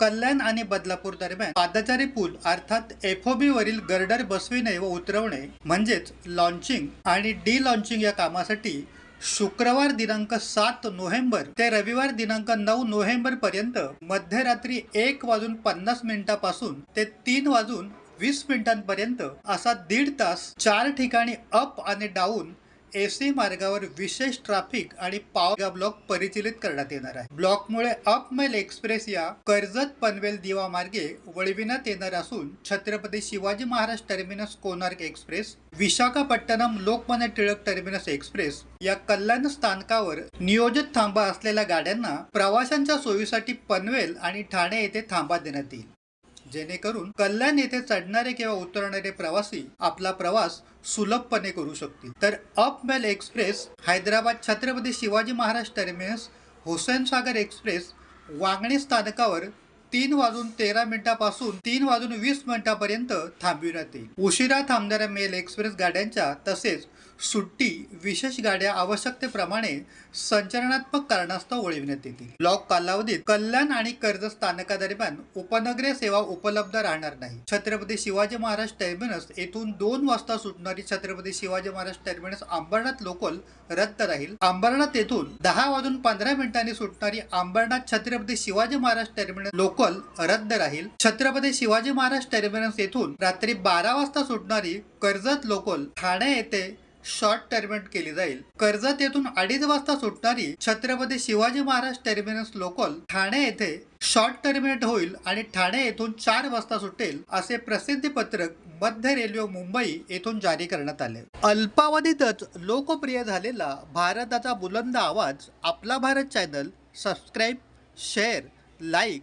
कल्याण आणि बदलापूर दरम्यान पादचारी पूल अर्थात एफओबी वरील गर्डर बसविणे व उतरवणे म्हणजेच लॉन्चिंग आणि डी लॉन्चिंग या कामासाठी शुक्रवार दिनांक सात नोव्हेंबर ते रविवार दिनांक नऊ नोव्हेंबर पर्यंत मध्यरात्री एक वाजून पन्नास मिनिटापासून ते तीन वाजून वीस मिनिटांपर्यंत असा दीड तास चार ठिकाणी अप आणि डाऊन एसी मार्गावर विशेष ट्रॅफिक आणि पावगा ब्लॉक परिचालित करण्यात येणार आहे. ब्लॉकमुळे अपमेल एक्सप्रेस या कर्जत पनवेल दिवा मार्गे वळविण्यात येणार असून Chhatrapati Shivaji Maharaj terminus Konark express Visakhapatnam Lokmanya Tilak terminus express या कल्याण स्थानकावर नियोजित थांबा असलेल्या गाड्यांना प्रवाशांच्या सोयीसाठी पनवेल आणि ठाणे येथे थांबा देण्यात येईल. जेणेकरून कल्याण येथे चढणारे किंवा उतरणारे प्रवासी आपला प्रवास सुलभपणे करू शकतील. तर up mail express Hyderabad Chhatrapati Shivaji Maharaj terminus Hussain Sagar express Vangani स्थानकावर तीन वाजून तेरा मिनिटापासून तीन वाजून वीस मिनिटापर्यंत थांबविण्यात येईल उशिरा थांबणाऱ्या मेल एक्सप्रेस गाड्यांच्या तसेच सुट्टी विशेष गाड्या आवश्यकतेप्रमाणे संचलनात्मक कारणास्तव वळविण्यात येतील. ब्लॉक कालावधीत कल्याण आणि कर्जत स्थानकादरम्यान उपनगरीय सेवा उपलब्ध राहणार नाही. छत्रपती शिवाजी महाराज टर्मिनस येथून दोन वाजता सुटणारी छत्रपती शिवाजी महाराज टर्मिनस अंबरनाथ लोकल रद्द राहील. अंबरनाथ येथून दहा वाजून पंधरा मिनिटांनी सुटणारी अंबरनाथ छत्रपती शिवाजी महाराज टर्मिनस लोकल रद्द राहील. छत्रपती शिवाजी महाराज टर्मिनस येथून रात्री बारा वाजता सुटणारी कर्जत लोकल ठाणे येथे शॉर्ट टर्मिनेट केली जाईल. कर्जत येथून अडीच वाजता सुटणारी छत्रपती शिवाजी महाराज टर्मिनस लोकल ठाणे येथे शॉर्ट टर्मिनेट होईल आणि ठाणे येथून चार वाजता सुटेल असे प्रसिद्धी पत्रक मध्य रेल्वे मुंबई येथून जारी करण्यात आले. अल्पावधीतच लोकप्रिय झालेला भारताचा बुलंद आवाज आपला Bharat channel subscribe share like